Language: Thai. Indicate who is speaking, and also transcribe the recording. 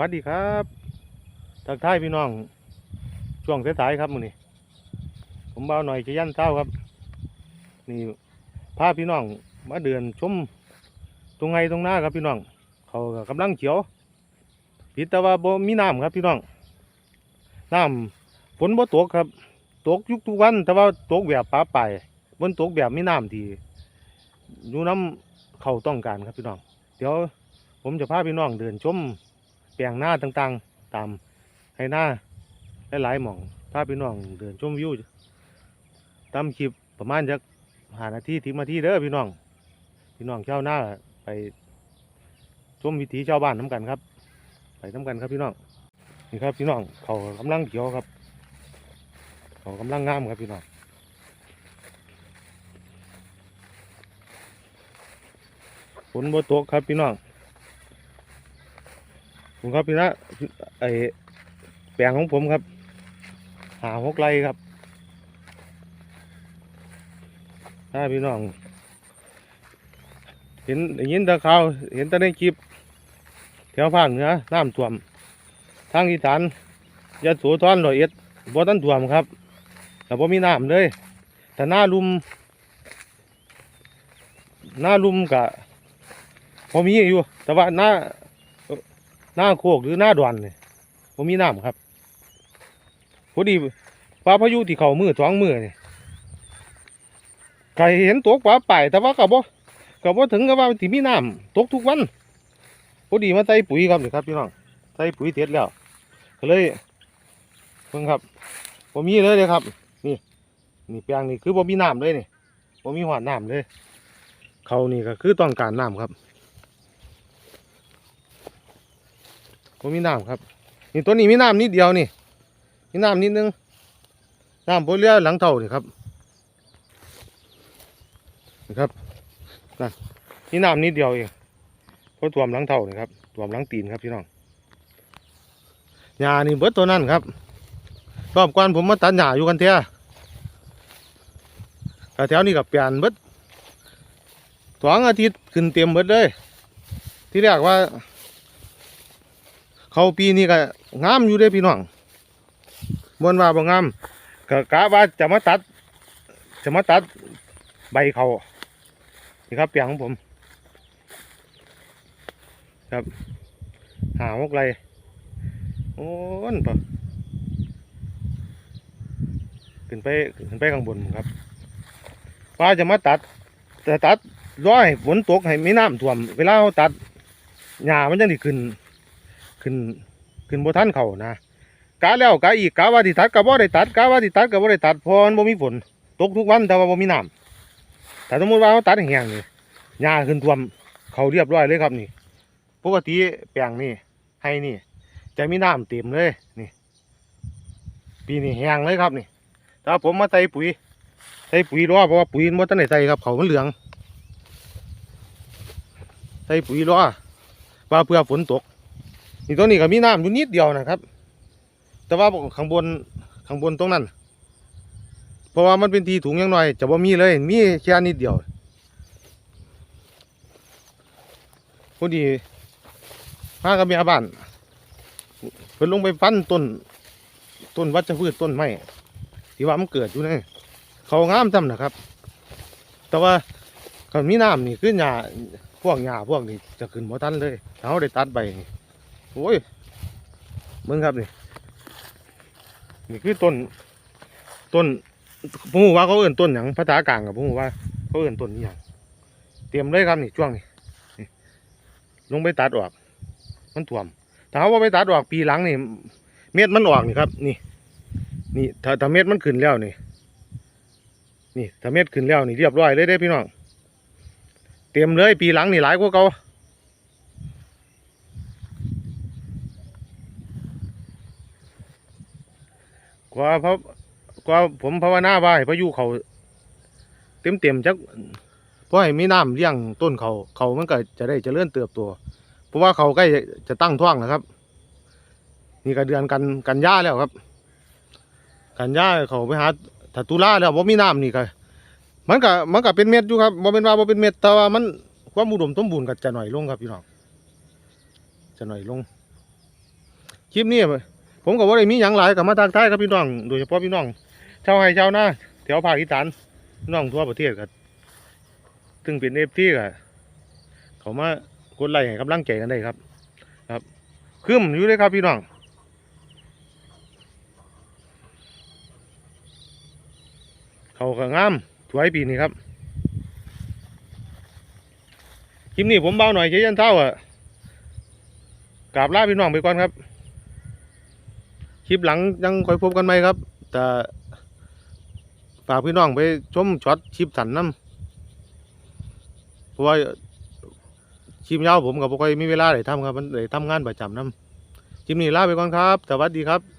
Speaker 1: วัสดีครับทักทายพี่น้อง ช่วงสายๆครับมื้อนี้ผมเบาหน่อยจะยันเช้าครับ นี่พาพี่น้องมาเดินชมตรงไงตรงหน้าครับพี่น้อง เขากำลังเขียวผิดแต่ว่าบ่มีน้ำครับพี่น้องน้ำฝนบ่ตกครับ ตกยุกทุกวันแต่ว่าตกแบบปลาไปบนตกแบบมีน้ำทีอยู่น้ำเขาต้องการครับพี่น้อง เดี๋ยวผมจะพาพี่น้องเดินชม แปลงหน้าต่างๆ ตามให้หน้าหลายๆหม่องพาพี่น้องเดินชมวิวตามคลิปประมาณจักหานาทีถึงนาทีเด้อพี่น้อง พี่น้องเช่าหน้าไปชมวิถีชาวบ้านน้ำกันครับ ไปน้ำกันครับพี่น้องนี่ครับพี่น้องเขากำลังเขียวครับ เขากำลังงามครับพี่น้องฝนบ่ตกครับพี่น้อง ผมครับพี่นะไอแปลงของผมครับ หาหกไร่ครับ ถ้าพี่น้อง เห็นได้ยินแต่ข่าว เห็นต่ในคลิป แถวภาคเหนือน้ำท่วม ทางอีสานยะโสธรร้อยเอ็ดบ่ตันท่วมครับแต่บ่มีน้ำเลย แต่หน้าลุม หน้าลุมกะพอมีอยู่ แต่ว่าหน้า หน้าโคกหรือหน้าดวนเนี่ยผมมีน้ำครับพอดีปลาพายุที่เขามือสองมือเนี่ยไก่เห็นตกปลาป่ายแต่ว่ากับว่ากับว่าถึงกับว่าที่มีน้ำตกทุกวันพอดีมาใส่ปุ๋ยครับนี่ครับพี่น้องใส่ปุ๋ยเท็ดแล้วก็เลยเพิ่งครับผมมีเลยเลยครับ นี่นี่แปลงนี่คือผมมีน้ำเลยนี่ผมมีหวานน้ำเลยเขานี่ก็คือต้องการน้ำครับ ผมมีน้ำครับ นี่ตัวนี้มีน้ำนิดเดียวนี่ มีน้ำนิดนึง น้ำบนเรือหลังเท่านี่ครับ นี่ครับนั่นนี่น้ำนิดเดียวเองเพราะท่วมหลังเท่านี่ครับท่วมหลังตีนครับพี่น้องหญ้านี่เบิดตัวนั้นครับ รอบก่อนผมมาตัดหญ้าอยู่กันเท่าแต่แถวนี้กับเปลี่ยนเบิดสองอาทิตย์ขึ้นเต็มเบิดเลย ที่แรกว่า เขาปีนี้ก็งามอยู่เด้พี่น้องบนว่าบ่งามก็กะว่าจะมาตัด จะมาตัดใบเขานี่ครับเปียงของผม ครับหาหกไรโอ้นปะขึ้นไปขึ้นไปข้างบนครับว่าจะมาตัดแต่ตัดร้อยฝนตกให้ไม่น้ำท่วม เวลาเราตัดหญ้ามันจังไดขึ้น ขึ้นขึ้นบนท่านเขานะกะแล้วกะอีกกะว่าที่ตัดกะบ่ได้ตัดกะว่าที่ตัดกะบ่ได้ตัดพราะมันบ่มีฝนตกทุกวันแต่ว่าบ่มีน้ำแต่สมมติว่าเราตัดแห้งนี่หญ้าขึ้นท่วมเขาเรียบร้อยเลยครับนี่ปกติแปลงนี่ให้นี่ จะมีน้ำเต็มเลยนี่ ปีนี้แห้งเลยครับนี่แต่ว่าผมมาใส่ปุ๋ยใส่ปุ๋ยรอเพราะว่าปุ๋ยมันบ่ทันได้ใส่ครับเขามันเหลือง ใส่ปุ๋ยรอว่าเพื่อฝนตก นี่ตัวนี้ก็มีน้ำอยู่นิดเดียวนะครับ แต่ว่าข้างบนข้างบนตรงนั้น เพราะว่ามันเป็นทีถุงยังหน้อยจะบ่มีเลย มีแค่นิดเดียวพอดีมากับเมียบ้านเพิ่นลงไปฟันต้นต้นวัชพืชต้นไม้ที่ว่ามันเกิดอยู่นี่เขางามจำนะครับ แต่ว่าก็มีน้ำนี่คือหญ้าพวกหญ้าพวกนี้จะขึ้นบ่ทันเลยเราได้ตัดใบนี่ โอ้ยมึงครับนี่นี่คือต้นต้นผมรู้ว่าเขาเอื่นต้นอย่างภาษากลางกับผมรู้ว่า เขาเอื่นต้นอย่างเตรียมเลยครับนี่ช่วงนี่ลงไปตัดออก มันถ่วมถ้าเขาว่าไปตัดออกปีหลังนี่เม็ดมันออกนี่ครับ นี่ นี่ถ้าถ้าเม็ดมันขึ้นแล้วนี่ นี่ถ้าเม็ดขึ้นแล้วนี่เรียบร้อยเลยเด้พี่น้องเตรียมเลยปีหลังนี่หลายกว่าเก่า กว่าเพราะกว่าผมภาวนาว่าให้พายุเขาเต็มเต็มจักเพราะให้มีน้ำเลี้ยงต้นเขาเขามันก็จะได้เจริญเติบโตเพราะว่าเขาใกล้จะตั้งท้องนะครับ นี่ก็เดือนกันกันยาแล้วครับ กันยาเขาไปหาถ้าตุลาแล้วว่ามีน้ำนี่ก็มันก็มันก็เป็นเม็ดอยู่ครับบ่เป็นว่าบ่เป็นเม็ดแต่ว่ามันความอุดมสมบูรณ์ก็จะหน่อยลงครับพี่น้องจะหน่อยลงคลิปนี้ ผมก็บ่ได้มีหยังหลายกับมาทักทายกับพี่น้องโดยเฉพาะพี่น้องชาวไร่ชาวนาแถวภาคอีสานน้องทั่วประเทศก็ซึ่งเป็น FT ก็เขามากดไลค์ให้กำลังใจกันได้ครับ ครับคืมอยู่เลยครับพี่น้องเขาก็งามสวยปีนี้ครับคลิปนี้ผมเบาหน่อยเช้ยันเท่าอะกราบลาพี่น้องไปก่อนครับ คลิปหลังยังค่อยพบกันไหมครับ แต่ฝากพี่น้องไปชมช็อตคลิปสันน้ำเพราะว่าคลิปยาวผมกับบ่ค่อยมีเวลาไหนทำครับ มันไหนทำงานประจำน้ำคลิปนี้ลาไปก่อนครับ สวัสดีครับ